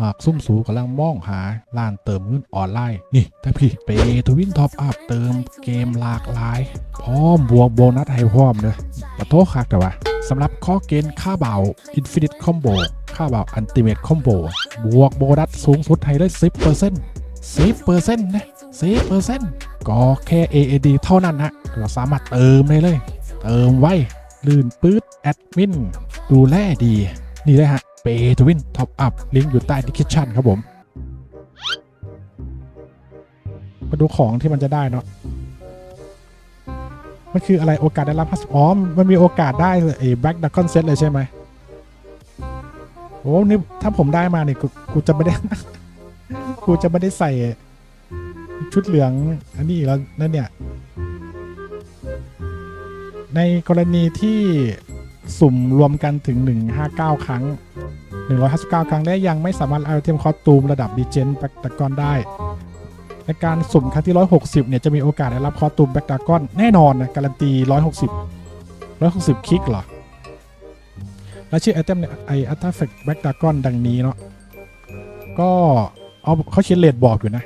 หากซุ่มสูกำลังมองหาร้านเติมเงินออนไลน์ นี่ถ้าพี่เปทวินท็อปอัพเติมเกมหลากหลาย พร้อมบวกโบนัสให้พร้อมเด้อมาโทษคักแต่ว่าสำหรับข้อเกณฑ์ค่าเบา Infinite Combo ค่าเบา Ultimate Combo บวกโบนัสสูงสุดให้ได้10% 10%นต์สิบเปอร์เซ็นต์นะ10%ก็แค่ AAD เท่านั้นนะเราสามารถเติมได้เลย เติมไวลื่นปื๊ดแอดมินดูแลดี นี่เลยฮะ เปทวินท็อปอัพลิงก์อยู่ใต้ดิคิชั่นครับผมมาดูของที่มันจะได้เนาะมันคืออะไรโอกาสได้รับ50อ๋อมันมีโอกาสได้ไอ้แบ็กดักคอนเซ็ตเลยใช่ไหมโอ้นี่ถ้าผมได้มาเนี่ยกูกูจะไม่ได้ กูจะไม่ได้ใส่ชุดเหลืองอันนี้แล้วนั่นเนี่ย ในกรณีที่สุ่มรวมกันถึง 159 ครั้ง 159 ครั้งและยังไม่สามารถเอาไอเทมคอสตูมระดับดีเจนแบ็กตากอนได้ ในการสุ่มครั้งที่ 160 เนี่ยจะมีโอกาสได้รับคอสตูมแบ็กตากอนแน่นอนนะการันตี 160 160 คลิกเหรอ และชื่อไอเทมเนี่ยไออัตตาเฟกแบ็กตากอนดังนี้เนาะก็เอาเขาเขียนเลทบอกอยู่นะ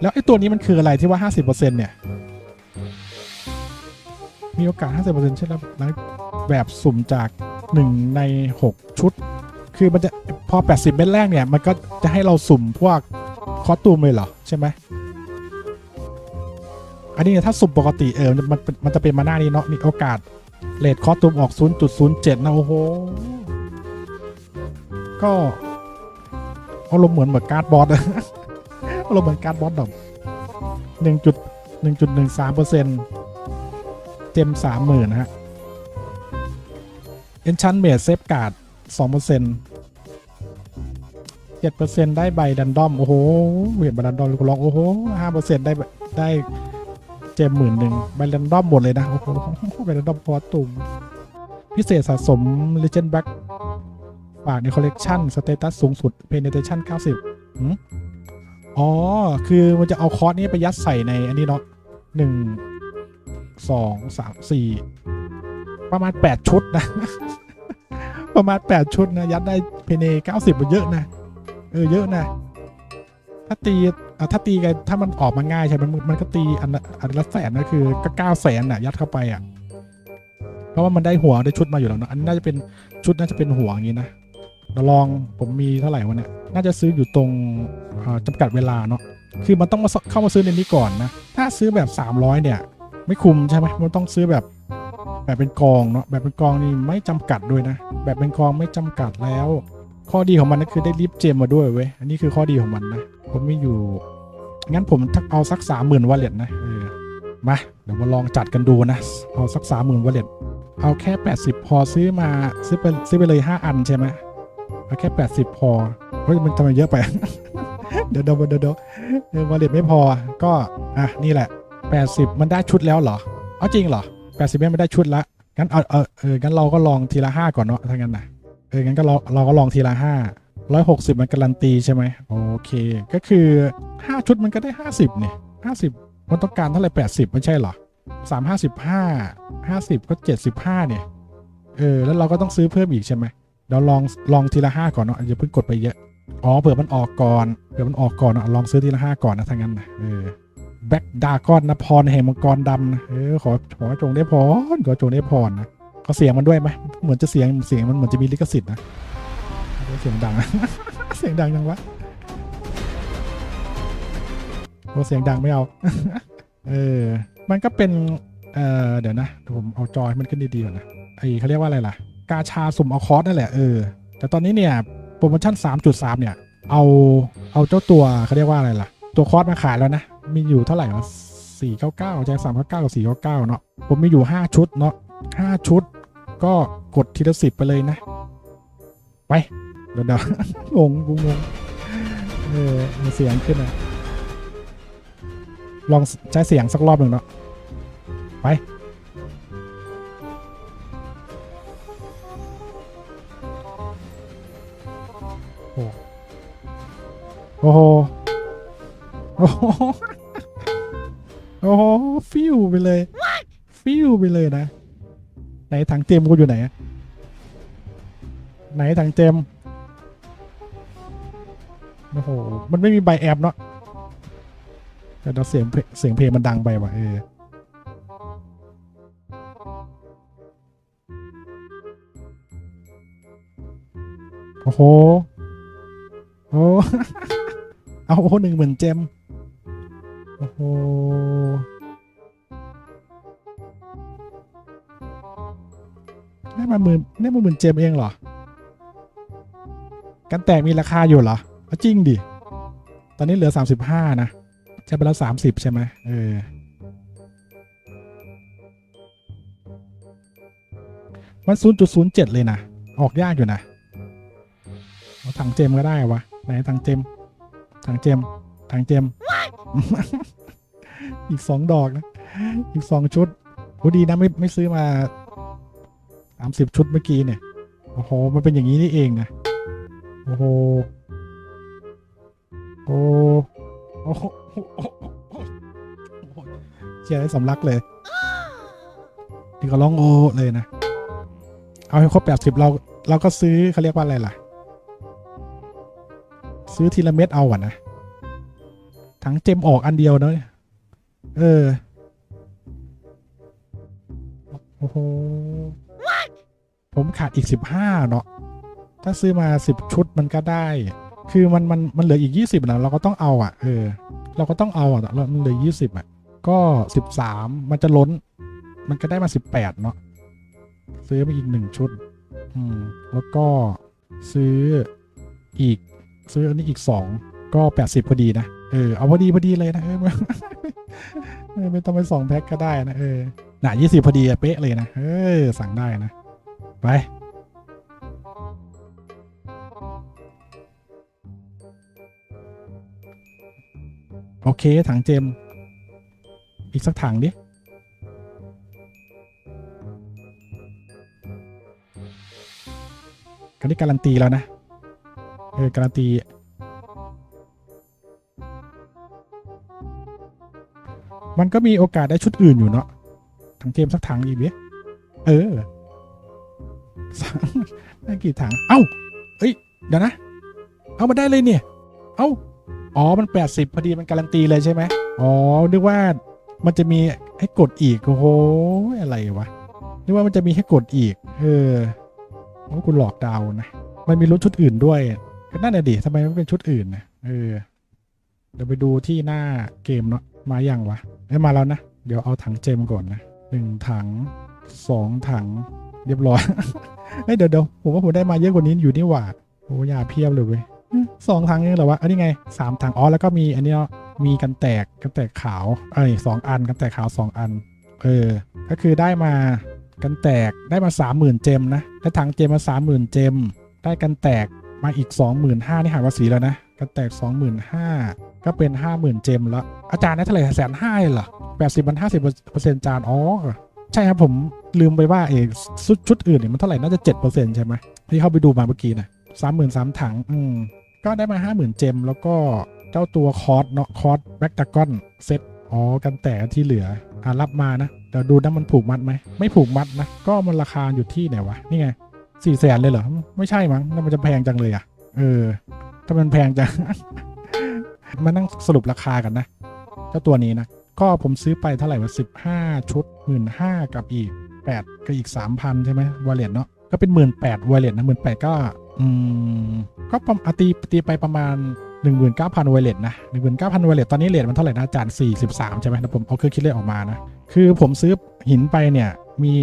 แล้วไอตัวนี้มันคืออะไรที่ว่า 50%เนี่ยมีโอกาส 50%ใช่ไหมแบบสุ่มจาก 1 ใน 6 ชุด คือมันจะพอ 80 เม็ดแรกเนี่ย มันก็จะให้เราสุ่มพวกคอสตูมเลยเหรอ ใช่ไหม อันนี้เนี่ยถ้าสุ่มปกติเออมันมันจะเป็นมาหน้านี้เนาะนี่โอกาสเลทคอสตูมออก 0.07 นะ โอ้โห ก็อารมณ์เหมือนเหมือนการ์ดบอสอารมณ์เหมือนการ์ดบอสดอกหนึ่งจุดหนึ่งจุดหนึ่งสามเปอร์เซ็นต์เจมสามหมื่นนะฮะ เอนชันเมดเซฟการ์ดสองเปอร์เซ็นต์เจ็ดเปอร์เซ็นต์ได้ใบดันดอม โอ้โห เห็นใบดันดอมกูลอง โอ้โหห้าเปอร์เซ็นต์ได้ได้เจมหมื่นหนึ่งใบดันดอมหมดเลยนะ โอ้โหใบดันดอมพอตุ่ม พิเศษสะสม Legend Back ฝากในคอลเลกชันสเตตัสสูงสุด Penetration 90อ๋อ คือมันจะเอาคอร์สนี้ไปยัดใส่ในอันนี้เนาะหนึ่งสองสามสี่ ประมาณ 8 ชุดนะ ประมาณ 8 ชุดนะ ยัดได้เพเน90มันเยอะนะ เออ เยอะนะ ถ้าตีถ้าตีกันถ้ามันออกมาง่ายใช่ไหมมันก็ตีอันอันละแสนนะคือก็เก้าแสนน่ะยัดเข้าไปอะ เพราะว่ามันได้หัวได้ชุดมาอยู่แล้วเนะอันนี้น่าจะเป็นชุดน่าจะเป็นหัวอย่างนี้นะเราลองผมมีเท่าไหร่วะเนี่ย น่าจะซื้ออยู่ตรงเอ่อจำกัดเวลาเนาะ คือมันต้องมาเข้ามาซื้อในนี้ก่อนนะ ถ้าซื้อแบบ 300 เนี่ย ไม่คุ้มใช่ไหมมันต้องซื้อแบบ แบบเป็นกองเนาะแบบเป็นกองนี่ไม่จำกัดด้วยนะ แบบเป็นกองไม่จำกัดแล้ว ข้อดีของมันก็คือได้ลิฟเจมมาด้วยเว้ยอันนี้คือข้อดีของมันนะผมไม่อยู่ งั้นผมเอาสักสามหมื่นวอลเล็ตนะเออมาเดี๋ยวมาลองจัดกันดูนะ เอาสักสามหมื่นวอลเล็ตเอาแค่ 80 พอซื้อมาซื้อไปซื้อไปเลย 5 อันใช่ไหมเอาแค่ 80 พอเฮ้ยมันทำไมเยอะไป เดี๋ยวเดี๋ยวเดี๋ยวเดี๋ยวเอวอลเล็ตไม่พอก็อะนี่แหละ 80 มันได้ชุดแล้วเหรอ เอาจริงเหรอ 80ไม่ได้ชุดละงั้นเอาเออเอองั้นเราก็ลองทีละ5ก่อนเนาะถ้างั้นนะเอองั้นก็เราเราก็ลองทีละ5 160มันการันตีใช่ไหมโอเค ก็คือ5ชุดมันก็ได้50เนี่ย50มันต้องการเท่าไหร่80ไม่ใช่เหรอ3 55 50ก็75เนี่ยเออแล้วเราก็ต้องซื้อเพิ่มอีกใช่ไหมเดี๋ยวลองลองทีละห้าก่อนเนาะอย่าเพิ่งกดไปเยอะอ๋อเผื่อมันออกก่อนเผื่อมันออกก่อนเนาะลองซื้อทีละห้าก่อนนะถ้างั้นนะเออ แบ็กดากอนนะพรแห่งมังกรดำนะเออขอขอจงได้พรขอจงได้พรนะเขาเสียงมันด้วยไหมเหมือนจะเสียงเสียงมันเหมือนจะมีลิขสิทธิ์นะเสียงดังเสียงดังยังวะโอ้เสียงดังไม่เอา เออ มันก็เป็น เออเดี๋ยวนะดูผมเอาจอยมันขึ้นดีๆก่อนนะไอเขาเรียกว่าอะไรล่ะ กาชาสุ่มเอาคอร์สนั่นแหละ เออ แต่ตอนนี้เนี่ยโปรโมชั่น 3.3 เนี่ย เอา เอาเจ้าตัวเขาเรียกว่าอะไรล่ะ ตัวคอร์สมาขายแล้วนะ มีอยู่เท่าไหร่วะ499จาเก399กับ499เก้าเก้าเนาะผมมีอยู่5ชุดเนาะ5ชุด ก็กดทีละสิบไปเลยนะ ไป เดี๋ยวเดี๋ยวงงกูงงเออมีเสียงขึ้นนะลองใช้เสียงสักรอบหนึ่งเนาะไปโอ้โห โอ้โหโอ้โหฟิวไปเลย ฟิวไปเลยนะ ไหนถังเต็มกูอยู่ไหนอะไหนถังเต็มโอ้โห มันไม่มีใบแอบเนาะแต่เราเสียงเพลงเสียงเพลงมันดังไปว่ะเออโอ้โห โอ้ เอาโอ้หนึ่งหมื่นเจม มื่นได้มาหมื่นเจมเองเหรอ กันแตกมีราคาอยู่เหรอจริงดิ ตอนนี้เหลือ 35 นะจะไปแล้ว 30 ใช่ไหมเออ มัน 0.07 เลยนะ ออกยากอยู่นะเอาถังเจมก็ได้วะ ไหนถังเจมถังเจมถังเจม อีกสองดอกนะ อีกสองชุดโหดีนะไม่ไม่ซื้อมา สามสิบชุดเมื่อกี้เนี่ย โอ้โห มันเป็นอย่างนี้นี่เองนะ โอ้โห โอ้โอ้โหโอ้โหโอ้โอ้เชียร์ได้สำลักเลยนี่ก็ร้องโอ้เลยนะ เอาให้ครบแปดสิบเราเราก็ซื้อเขาเรียกว่าอะไรล่ะ ซื้อทีละเม็ดเอาอะนะถังเจมออกอันเดียวเนอะเออ โอ้โห ผมขาดอีกสิบห้าเนาะถ้าซื้อมาสิบชุดมันก็ได้ คือมันมันมันเหลืออีกยี่สิบนะเราก็ต้องเอาอะเออเราก็ต้องเอาอะมันเหลือยี่สิบอะ ก็สิบสามมันจะล้น มันก็ได้มาสิบแปดเนาะซื้อมาอีกหนึ่งชุดอืมแล้วก็ซื้ออีกซื้ออันนี้อีกสองก็แปดสิบพอดีนะเออเอาพอดีพอดีเลยนะเออไม่เออไม่ต้องไปสองแพ็คก็ได้นะเออหนายี่สิบพอดีเป๊ะเลยนะเออสั่งได้นะ ไป โอเค ถังเจม อีกสักถังดิ ก็นี่การันตีแล้วนะ เออ การันตีมันก็มีโอกาสได้ชุดอื่นอยู่เนาะถังเจมสักถังอีกดิเออ สั่งได้กี่ถัง เอ้า เอ้ย เดี๋ยวนะ เอามาได้เลยเนี่ย เอ้า อ๋อ มัน 80 พอดี มันการันตีเลยใช่ไหม อ๋อ นึกว่ามันจะมีให้กดอีก โอ้โห อะไรวะ นึกว่ามันจะมีให้กดอีก เออโอ้คุณหลอกดาวนะ มันมีรถชุดอื่นด้วย ก็นั่นแหละดิทำไมไม่เป็นชุดอื่นนะ เออ เดี๋ยวไปดูที่หน้าเกมเนาะ มาอย่างวะเอ้มาแล้วนะ เดี๋ยวเอาถังเจมก่อนนะหนึ่งถังสองถัง เรียบร้อยเฮ้ยเดี๋ยวเดี๋ยวผมว่าผมได้มาเยอะกว่านี้อยู่นี่หว่าโอ้ยาเพียบเลยเว้ยสองถังเองเหรอวะอันนี้ไงสามถังอ๋อแล้วก็มีอันนี้เนาะมีกันแตกกันแตกขาวเอ้ยสองอันกันแตกขาวสองอัน เออ ก็คือได้มากันแตกได้มาสามหมื่นเจมนะได้ถังเจมมาสามหมื่นเจม ได้กันแตกมาอีกสองหมื่นห้านี่หารภาษีแล้วนะกันแตกสองหมื่นห้าก็เป็นห้าหมื่นเจมแล้วอาจารย์ได้เท่าไหร่แสนห้าเหรอแปดสิบมันห้าสิบเปอร์เซ็นต์จานอ๋อ ใช่ครับผมลืมไปว่าเอกชุดชุดอื่นเนี่ยมันเท่าไหร่น่าจะเจ็ดเปอร์เซ็นต์ใช่ไหมที่เข้าไปดูมาเมื่อกี้นะสามหมื่นสามถัง อืม ก็ได้มาห้าหมื่นเจม แล้วก็เจ้าตัวคอร์สเนาะคอร์สแบ็กตากอนเซตอ๋อ กันแต่ที่เหลืออ่ารับมานะเดี๋ยวดูนะมันผูกมัดไหม ไม่ผูกมัดนะ ก็มันราคาอยู่ที่ไหนวะ นี่ไงสี่แสนเลยเหรอ ไม่ใช่มั้งนั่นมันจะแพงจังเลยอะ เออ ถ้ามันแพงจัง มานั่งสรุปราคากันนะ เจ้าตัวนี้นะ ก็ผมซื้อไปเท่าไหร่วะสิบห้าชุดหมื่นห้ากับอีกแปดก็อีกสามพันใช่ไหมวอลเล็ตเนาะก็เป็นหมื่นแปดวอลเล็ตนะหมื่นแปดก็ อืม ก็ประมาณตีตีไปประมาณ19,000วอลเล็ตนะ19,000วอลเล็ตตอนนี้เลทมันเท่าไหร่นะอาจารย์43ใช่ไหมนะผมเอาเครื่องคิดเลขออกมานะ คือผมซื้อหินไปเนี่ยมี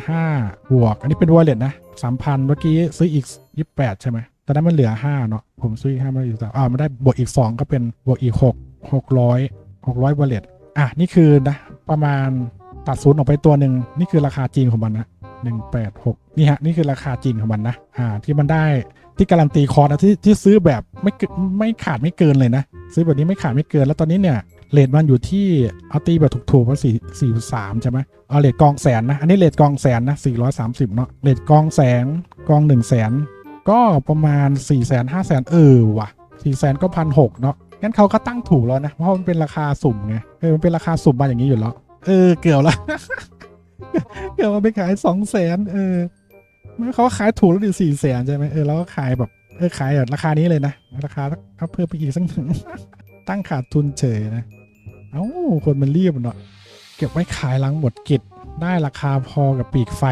15,000บวก อันนี้เป็นวอลเล็ตนะ3,000เมื่อกี้ซื้ออีก28ใช่ไหมตอนนั้นมันเหลือ5เนาะผมซื้ออีก5มาอีกสามอ่ามันได้บวกอีก2ก็เป็นบวกอีก6 600 600วอลเล็ต อะ นี่คือนะประมาณตัดศูนย์ออกไปตัวหนึ่งนี่คือราคาจริงของมันนะ186นี่ฮะ นี่คือราคาจริงของมันนะอ่าที่มันได้ที่การันตีคอร์นะที่ที่ซื้อแบบไม่เกินไม่ขาดไม่เกินเลยนะ ซื้อแบบนี้ไม่ขาดไม่เกินแล้วตอนนี้เนี่ยเลทมันอยู่ที่เอาตีแบบถูกๆว่าสี่สี่สามใช่ไหมเอาเลทกองแสนนะ อันนี้เลทกองแสนนะสี่ร้อยสามสิบเนาะเลทกองแสนกองหนึ่งแสนก็ประมาณ4ี่แสนห้าแสนเออว่ะสี่แสนก็พันหกเนาะ งั้นเขาก็ตั้งถูกแล้วนะ เพราะมันเป็นราคาสุ่มไง เออ มันเป็นราคาสุ่มมาอย่างนี้อยู่แล้ว เออ เกี่ยวละเกิดมาไปขายสองแสนเออมันเขาขายถูกแล้วดิสี่แสนใช่ไหมเออ แล้วก็ขายแบบ เออ ขายแบบราคานี้เลยนะ ราคาเอาเพิ่มไปอีกสักหนึ่ง ตั้งขาดทุนเฉยนะ เอ้า คนมันรีบเนาะ เก็บไว้ขายหลังหมดกิจ ได้ราคาพอกับปีกไฟ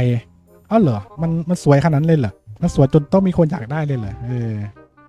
เอ้าเหรอ มัน มันสวยขนาดนั้นเลยเหรอ มันสวยจนต้องมีคนอยากได้เลยเหรอ เออ